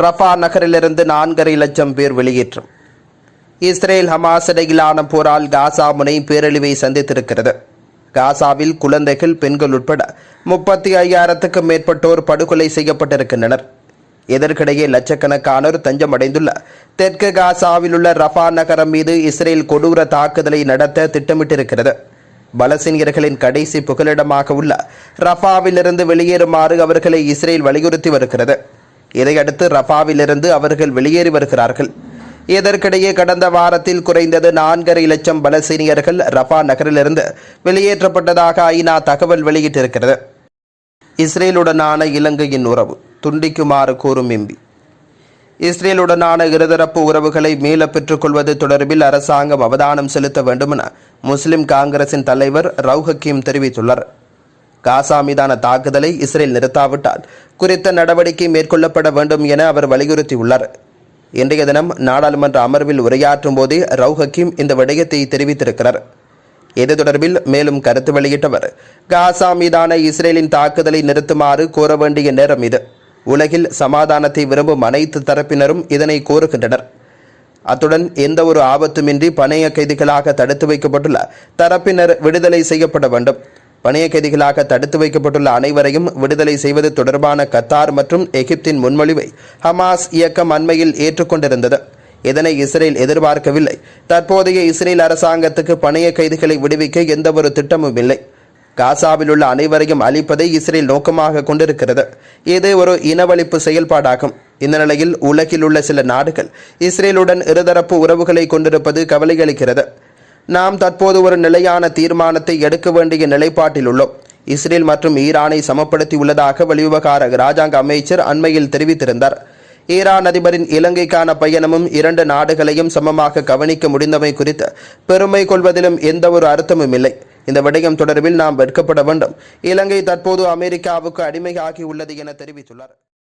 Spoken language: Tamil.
ரஃபா நகரிலிருந்து நான்கரை லட்சம் பேர் வெளியேற்றம். இஸ்ரேல் ஹமாஸ் இடையிலான போரால் காசா முனை பேரழிவை சந்தித்திருக்கிறது. காசாவில் குழந்தைகள் பெண்கள் உட்பட முப்பத்தி ஐயாயிரத்துக்கும் மேற்பட்டோர் படுகொலை செய்யப்பட்டிருக்கின்றனர். இதற்கிடையே லட்சக்கணக்கானோர் தஞ்சமடைந்துள்ள தெற்கு காசாவில் உள்ள ரஃபா நகரம் மீது இஸ்ரேல் கொடூர தாக்குதலை நடத்த திட்டமிட்டிருக்கிறது. பலசீனியர்களின் கடைசி புகலிடமாக உள்ள ரஃபாவிலிருந்து வெளியேறுமாறு அவர்களை இஸ்ரேல் வலியுறுத்தி வருகிறது. இதையடுத்து ரஃபாவிலிருந்து அவர்கள் வெளியேறி வருகிறார்கள். இதற்கிடையே கடந்த வாரத்தில் குறைந்தது நான்கரை லட்சம் பலசீனியர்கள் ரஃபா நகரிலிருந்து வெளியேற்றப்பட்டதாக ஐநா தகவல் வெளியிட்டிருக்கிறது. இஸ்ரேலுடனான இலங்கையின் உறவு துண்டிக்குமாறு கூறும் எம்பி இஸ்ரேலுடனான இருதரப்பு உறவுகளை மீள பெற்றுக்கொள்வது தொடர்பில் அரசாங்கம் அவதானம் செலுத்த வேண்டுமென முஸ்லிம் காங்கிரசின் தலைவர் ரவுஹக்கீம் தெரிவித்துள்ளார். காசா மீதான தாக்குதலை இஸ்ரேல் நிறுத்தாவிட்டால் குறித்த நடவடிக்கை மேற்கொள்ளப்பட வேண்டும் என அவர் வலியுறுத்தியுள்ளார். இன்றைய தினம் நாடாளுமன்ற அமர்வில் உரையாற்றும் போதே ரவு ஹக்கீம் இந்த விடயத்தை தெரிவித்திருக்கிறார். இது தொடர்பில் மேலும் கருத்து வெளியிட்டவர் காசா மீதான இஸ்ரேலின் தாக்குதலை நிறுத்துமாறு கோர வேண்டிய நேரம் இது. உலகில் சமாதானத்தை விரும்பும் அனைத்து தரப்பினரும் இதனை கோருகின்றனர். அத்துடன் எந்த ஒரு ஆபத்துமின்றி பணைய கைதிகளாக தடுத்து வைக்கப்பட்டுள்ள தரப்பினர் விடுதலை செய்யப்பட வேண்டும். பணைய கைதிகளாக தடுத்து வைக்கப்பட்டுள்ள அனைவரையும் விடுதலை செய்வது தொடர்பான கத்தார் மற்றும் எகிப்தின் முன்மொழிவை ஹமாஸ் இயக்கம் அண்மையில் ஏற்றுக்கொண்டிருந்தது. இதனை இஸ்ரேல் எதிர்பார்க்கவில்லை. தற்போதைய இஸ்ரேல் அரசாங்கத்துக்கு பணைய கைதிகளை விடுவிக்க எந்த ஒரு திட்டமும் இல்லை. காசாவில் உள்ள அனைவரையும் அழிப்பதை இஸ்ரேல் நோக்கமாக கொண்டிருக்கிறது. இது ஒரு இனவழிப்பு செயல்பாடாகும். இந்த நிலையில் உலகில் உள்ள சில நாடுகள் இஸ்ரேலுடன் இருதரப்பு உறவுகளை கொண்டிருப்பது கவலையளிக்கிறது. நாம் தற்போது ஒரு நிலையான தீர்மானத்தை எடுக்க வேண்டிய நிலைப்பாட்டில் உள்ளோம். இஸ்ரேல் மற்றும் ஈரானை சமப்படுத்தி உள்ளதாக வெளிவிவகார ராஜாங்க அமைச்சர் அண்மையில் தெரிவித்திருந்தார். ஈரான் அதிபரின் இலங்கைக்கான பயணமும் இரண்டு நாடுகளையும் சமமாக கவனிக்க முடிந்தமை குறித்து பெருமை கொள்வதிலும் எந்த ஒரு அர்த்தமும் இல்லை. இந்த விடயம் தொடர்பில் நாம் வெட்கப்பட வேண்டும். இலங்கை தற்போது அமெரிக்காவுக்கு அடிமையாகி உள்ளது என தெரிவித்துள்ளார்.